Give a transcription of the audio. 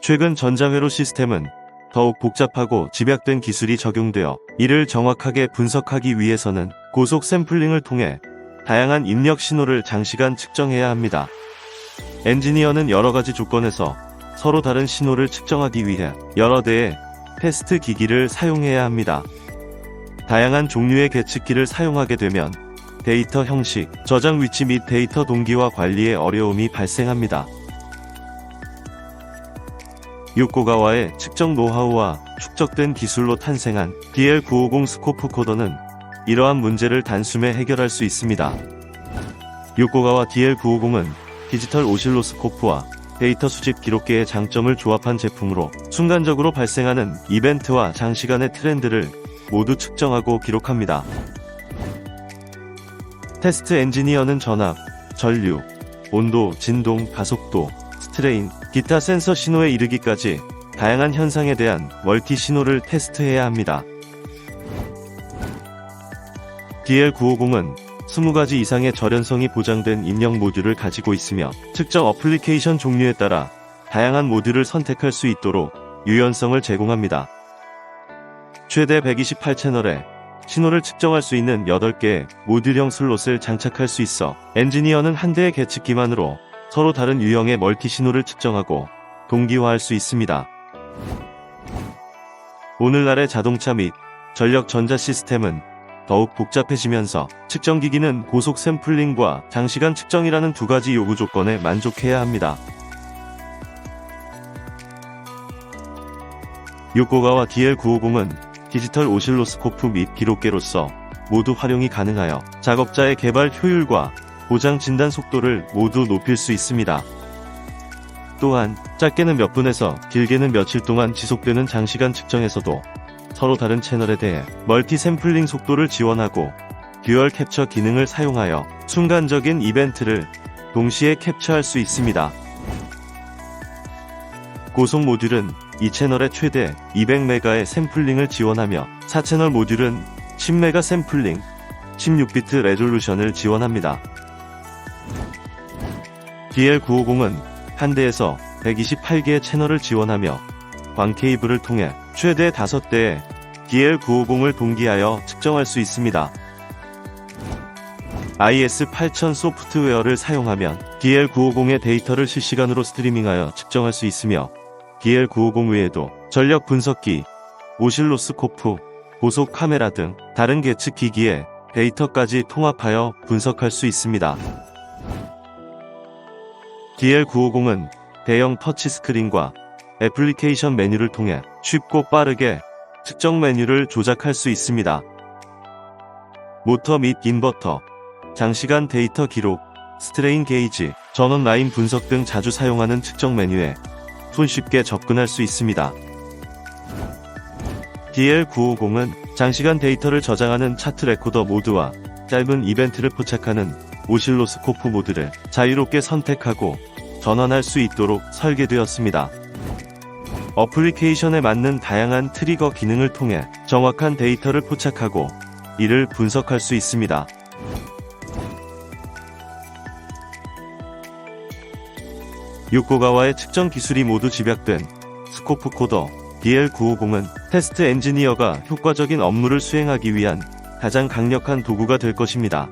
최근 전자회로 시스템은 더욱 복잡하고 집약된 기술이 적용되어 이를 정확하게 분석하기 위해서는 고속 샘플링을 통해 다양한 입력 신호를 장시간 측정해야 합니다. 엔지니어는 여러 가지 조건에서 서로 다른 신호를 측정하기 위해 여러 대의 테스트 기기를 사용해야 합니다. 다양한 종류의 계측기를 사용하게 되면 데이터 형식, 저장 위치 및 데이터 동기화 관리에 어려움이 발생합니다. 요코가와의 측정 노하우와 축적된 기술로 탄생한 DL950 스코프 코더는 이러한 문제를 단숨에 해결할 수 있습니다. 요코가와 DL950은 디지털 오실로스코프와 데이터 수집 기록계의 장점을 조합한 제품으로 순간적으로 발생하는 이벤트와 장시간의 트렌드를 모두 측정하고 기록합니다. 테스트 엔지니어는 전압, 전류, 온도, 진동, 가속도, 스트레인, 기타 센서 신호에 이르기까지 다양한 현상에 대한 멀티 신호를 테스트해야 합니다. DL950은 20가지 이상의 절연성이 보장된 입력 모듈을 가지고 있으며 특정 어플리케이션 종류에 따라 다양한 모듈을 선택할 수 있도록 유연성을 제공합니다. 최대 128채널에 신호를 측정할 수 있는 8개의 모듈형 슬롯을 장착할 수 있어 엔지니어는 한 대의 계측기만으로 서로 다른 유형의 멀티 신호를 측정하고 동기화할 수 있습니다. 오늘날의 자동차 및 전력 전자 시스템은 더욱 복잡해지면서 측정기기는 고속 샘플링과 장시간 측정이라는 두 가지 요구 조건에 만족해야 합니다. 요코가와 DL950은 디지털 오실로스코프 및 기록계로서 모두 활용이 가능하여 작업자의 개발 효율과 고장 진단 속도를 모두 높일 수 있습니다. 또한 짧게는 몇 분에서 길게는 며칠 동안 지속되는 장시간 측정에서도 서로 다른 채널에 대해 멀티 샘플링 속도를 지원하고 듀얼 캡처 기능을 사용하여 순간적인 이벤트를 동시에 캡처할 수 있습니다. 고속 모듈은 이 채널의 최대 200메가의 샘플링을 지원하며 4채널 모듈은 10메가 샘플링, 16비트 레졸루션을 지원합니다. DL950은 한 대에서 128개의 채널을 지원하며 광 케이블을 통해 최대 5대의 DL950을 동기하여 측정할 수 있습니다. IS8000 소프트웨어를 사용하면 DL950의 데이터를 실시간으로 스트리밍하여 측정할 수 있으며 DL950 외에도 전력 분석기, 오실로스코프, 고속 카메라 등 다른 계측 기기에 데이터까지 통합하여 분석할 수 있습니다. DL950은 대형 터치스크린과 애플리케이션 메뉴를 통해 쉽고 빠르게 측정 메뉴를 조작할 수 있습니다. 모터 및 인버터, 장시간 데이터 기록, 스트레인 게이지, 전원 라인 분석 등 자주 사용하는 측정 메뉴에 손쉽게 접근할 수 있습니다. DL950은 장시간 데이터를 저장하는 차트 레코더 모드와 짧은 이벤트를 포착하는 오실로스코프 모드를 자유롭게 선택하고 전환할 수 있도록 설계되었습니다. 어플리케이션에 맞는 다양한 트리거 기능을 통해 정확한 데이터를 포착하고 이를 분석할 수 있습니다. 요코가와의 측정 기술이 모두 집약된 스코프 코더 DL950은 테스트 엔지니어가 효과적인 업무를 수행하기 위한 가장 강력한 도구가 될 것입니다.